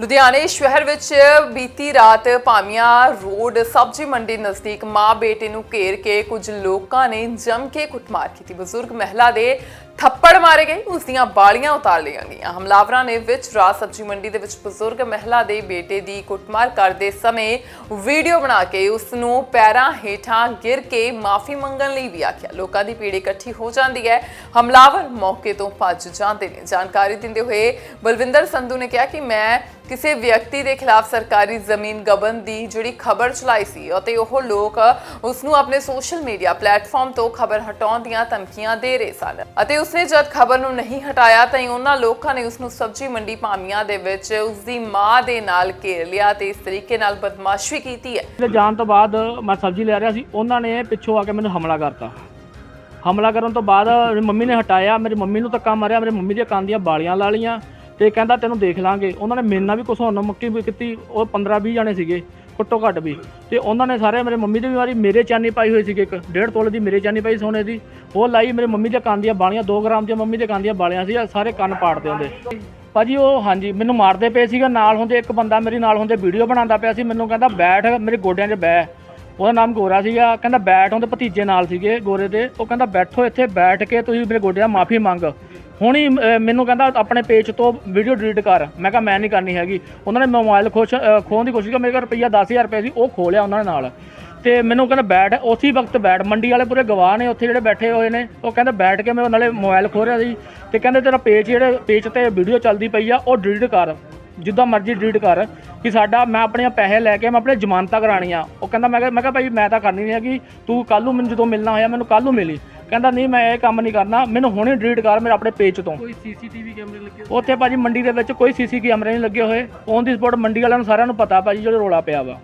ਲੁਧਿਆਣੇ ਸ਼ਹਿਰ ਵਿੱਚ ਬੀਤੀ ਰਾਤ ਪਾਮੀਆਂ ਰੋਡ ਸਬਜ਼ੀ ਮੰਡੀ ਨਜ਼ਦੀਕ ਮਾਂ ਬੇਟੇ ਨੂੰ ਘੇਰ ਕੇ ਕੁਝ ਲੋਕਾਂ ਨੇ ਜੰਮ ਕੇ ਕੁੱਟਮਾਰ ਕੀਤੀ। ਬਜ਼ੁਰਗ ਮਹਿਲਾ ਦੇ ਥੱਪੜ ਮਾਰੇ ਗਏ ਉਸ ਦੀਆਂ ਬਾਲੀਆਂ ਉਤਾਰ ਲਈਆਂ ਗਈਆਂ। ਹਮਲਾਵਰਾਂ ਨੇ ਵਿੱਚ ਰਾਤ ਸਬਜ਼ੀ ਮੰਡੀ ਦੇ ਵਿੱਚ ਬਜ਼ੁਰਗ ਮਹਿਲਾ ਦੇ ਬੇਟੇ ਦੀ ਕੁੱਟਮਾਰ ਕਰਦੇ ਸਮੇਂ ਵੀਡੀਓ ਬਣਾ ਕੇ ਉਸ ਨੂੰ ਪੈਰਾਂ ਹੇਠਾਂ ਗਿਰ ਕੇ ਮਾਫੀ ਮੰਗਣ ਲਈ ਵੀ ਆਖਿਆ। ਲੋਕਾਂ ਦੀ ਭੀੜ ਇਕੱਠੀ ਹੋ ਜਾਂਦੀ ਹੈ। ਹਮਲਾਵਰ ਮੌਕੇ ਤੋਂ ਭੱਜ ਜਾਂਦੇ ਨੇ। ਜਾਣਕਾਰੀ ਦਿੰਦੇ ਹੋਏ ਬਲਵਿੰਦਰ ਸੰਧੂ ਨੇ ਕਿਹਾ ਕਿ ਮੈਂ ਕਿਸੇ ਵਿਅਕਤੀ ਦੇ ਖਿਲਾਫ ਸਰਕਾਰੀ ਜ਼ਮੀਨ ਗਬਨ ਦੀ ਜਿਹੜੀ ਖਬਰ ਚਲਾਈ ਸੀ ਅਤੇ ਉਹ ਲੋਕ ਉਸ ਨੂੰ ਆਪਣੇ ਸੋਸ਼ਲ ਮੀਡੀਆ ਪਲੇਟਫਾਰਮ ਤੋਂ ਖਬਰ ਹਟਾਉਣ ਦੀਆਂ ਧਮਕੀਆਂ ਦੇ ਰਹੇ ਸਨ ਅਤੇ ਉਸਨੇ ਜਦ ਖਬਰ ਨੂੰ ਨਹੀਂ ਹਟਾਇਆ ਤਾਂ ਉਹਨਾਂ ਲੋਕਾਂ ਨੇ ਉਸ ਨੂੰ ਸਬਜ਼ੀ ਮੰਡੀ ਪਾਮੀਆਂ ਦੇ ਵਿੱਚ ਉਸ ਦੀ ਮਾਂ ਦੇ ਨਾਲ ਘੇਰ ਲਿਆ ਤੇ ਇਸ ਤਰੀਕੇ ਨਾਲ ਬਦਮਾਸ਼ੀ ਕੀਤੀ ਹੈ। ਤੇ ਜਾਣ ਤੋਂ ਬਾਅਦ ਮੈਂ ਸਬਜ਼ੀ ਲੈ ਰਿਹਾ ਸੀ। ਉਹਨਾਂ ਨੇ ਪਿੱਛੋਂ ਆ ਕੇ ਮੈਨੂੰ ਹਮਲਾ ਕਰਤਾ। ਹਮਲਾ ਕਰਨ ਤੋਂ ਬਾਅਦ ਮੇਰੀ ਮੰਮੀ ਨੇ ਹਟਾਇਆ। ਮੇਰੀ ਮੰਮੀ ਨੂੰ ਧੱਕਾ ਮਾਰਿਆ। ਮੇਰੀ ਮੰਮੀ ਦੀਆਂ ਕੰਨ ਦੀਆਂ ਬਾਲੀਆਂ ਲਾ ਲੀਆਂ ਤੇ ਕਹਿੰਦਾ, ਤੈਨੂੰ ਦੇਖ ਲਾਂਗੇ। ਉਹਨਾਂ ਨੇ ਮੇਰੇ ਨਾਲ ਵੀ ਕੁਛ ਹੋਣ ਮੁੱਕੀ ਵੀ ਕੀਤੀ। ਉਹ 15 20 ਜਾਣੇ ਸੀਗੇ। ਘੱਟੋ ਘੱਟ ਵੀ। ਤੇ ਉਹਨਾਂ ਨੇ ਸਾਰੇ ਮੇਰੇ ਮੰਮੀ ਦੀ ਵੀ ਵਾਰੀ ਮੇਰੇ ਚਾਨੀ ਪਾਈ ਹੋਈ ਸੀਗੀ ਇੱਕ, ਡੇਢ ਤੋਲੇ ਦੀ ਮੇਰੇ ਚਾਨੀ ਪਾਈ ਸੋਨੇ ਦੀ। ਉਹ ਲਾਈ ਮੇਰੇ ਮੰਮੀ ਦੇ ਕੰਨ ਦੀਆਂ ਬਾਲੀਆਂ 2 ਗ੍ਰਾਮ ਦੀਆਂ ਮੰਮੀ ਦੇ ਕੰਨ ਦੀਆਂ ਬਾਲੀਆਂ ਸੀ ਸਾਰੇ ਕੰਨ ਪਾੜਦੇ ਹੁੰਦੇ। ਭਾਜੀ ਉਹ ਹਾਂਜੀ, ਮੈਨੂੰ ਮਾਰਦੇ ਪਏ ਸੀਗਾ, ਨਾਲ ਹੁੰਦੇ ਇੱਕ ਬੰਦਾ ਮੇਰੇ ਨਾਲ ਹੁੰਦੇ ਵੀਡੀਓ ਬਣਾਉਂਦਾ ਪਿਆ ਸੀ, ਮੈਨੂੰ ਕਹਿੰਦਾ ਬੈਠ, ਮੇਰੇ ਗੋਡਿਆਂ 'ਚ ਬਹਿ। ਉਹਦਾ ਨਾਮ ਗੋਰਾ ਸੀਗਾ, ਕਹਿੰਦਾ ਬੈਠ, ਉਹਦੇ ਭਤੀਜੇ ਨਾਲ ਸੀਗੇ ਗੋਰੇ ਦੇ। ਉਹ ਕਹਿੰਦਾ ਬੈਠੋ ਇੱਥੇ, ਬੈਠ ਕੇ ਤੁਸੀਂ ਮੇਰੇ ਗੋਡਿਆਂ ਮਾਫੀ ਮੰਗ। ਹੁਣ ਹੀ ਮੈਨੂੰ ਕਹਿੰਦਾ ਆਪਣੇ ਪੇਜ ਤੋਂ ਵੀਡੀਓ ਡਿਲੀਟ ਕਰ। ਮੈਂ ਕਿਹਾ ਮੈਂ ਨਹੀਂ ਕਰਨੀ ਹੈਗੀ। ਉਹਨਾਂ ਨੇ ਮੋਬਾਈਲ ਖੋਸ਼ ਅਹ, ਖੋਹਣ ਦੀ ਕੋਸ਼ਿਸ਼ ਕੀਤੀ ਮੇਰੇ ਕੋਲ ਰੁਪਈਆ 10000 ਰੁਪਏ ਸੀ ਉਹ ਖੋਹ ਲਿਆ ਉਹਨਾਂ ਨੇ ਨਾਲ। ਤੇ ਮੈਨੂੰ ਕਹਿੰਦਾ ਬੈਠ ਉਸੇ ਵਕਤ ਬੈਠ। ਮੰਡੀ ਵਾਲੇ ਪੂਰੇ ਗਵਾਹ ਨੇ ਉੱਥੇ ਜਿਹੜੇ ਬੈਠੇ ਹੋਏ ਨੇ ਉਹ ਕਹਿੰਦਾ ਬੈਠ ਕੇ ਮੈਂ ਨਾਲੇ ਮੋਬਾਈਲ ਖੋਹ ਰਿਹਾ ਸੀ। ਤੇ ਕਹਿੰਦੇ ਤੇਰਾ ਪੇਜ ਜਿਹੜੇ ਪੇਜ ਤੇ ਵੀਡੀਓ ਚੱਲਦੀ ਪਈ ਆ ਉਹ ਡਿਲੀਟ ਕਰ। ਜਿੱਦਾਂ ਮਰਜ਼ੀ ਡਿਲੀਟ ਕਰ ਕਿ ਸਾਡਾ ਮੈਂ ਆਪਣੇ ਪੈਸੇ ਲੈ ਕੇ ਮੈਂ ਆਪਣੇ ਜ਼ਮਾਨਤਾਂ ਕਰਾਣੀਆਂ ਉਹ ਕਹਿੰਦਾ ਮੈਂ ਕਿਹਾ ਮੈਂ ਕਿਹਾ ਭਾਈ ਮੈਂ ਤਾਂ ਕਰਨੀ ਨਹੀਂ ਹੈਗੀ। ਤੂੰ ਕੱਲ ਨੂੰ ਮੈਨੂੰ ਜਦੋਂ ਮਿਲਣਾ ਹੋਇਆ ਮੈਨੂੰ ਕੱਲ ਨੂੰ ਮਿਲੀ। ਕਹਿੰਦਾ ਨਹੀਂ ਮੈਂ ਇਹ ਕੰਮ ਨਹੀਂ ਕਰਨਾ। ਮੈਨੂੰ ਹੁਣੇ ਡਿਲੀਟ ਕਰ ਮੇਰੇ ਆਪਣੇ ਪੇਜ ਤੋਂ। ਕੋਈ ਸੀਸੀਟੀਵੀ ਕੈਮਰੇ ਲੱਗੇ ਉੱਥੇ ਭਾਜੀ ਮੰਡੀ ਦੇ ਵਿੱਚ ਕੋਈ ਸੀਸੀ ਕੈਮਰੇ ਨਹੀਂ ਲੱਗੇ ਹੋਏ। ਔਨ ਦੀ ਸਪੋਟ ਮੰਡੀ ਵਾਲਿਆਂ ਨੂੰ ਸਾਰਿਆਂ ਨੂੰ ਪਤਾ ਭਾਜੀ ਜਿਹੜਾ ਰੋਲਾ ਪਿਆ ਵਾ।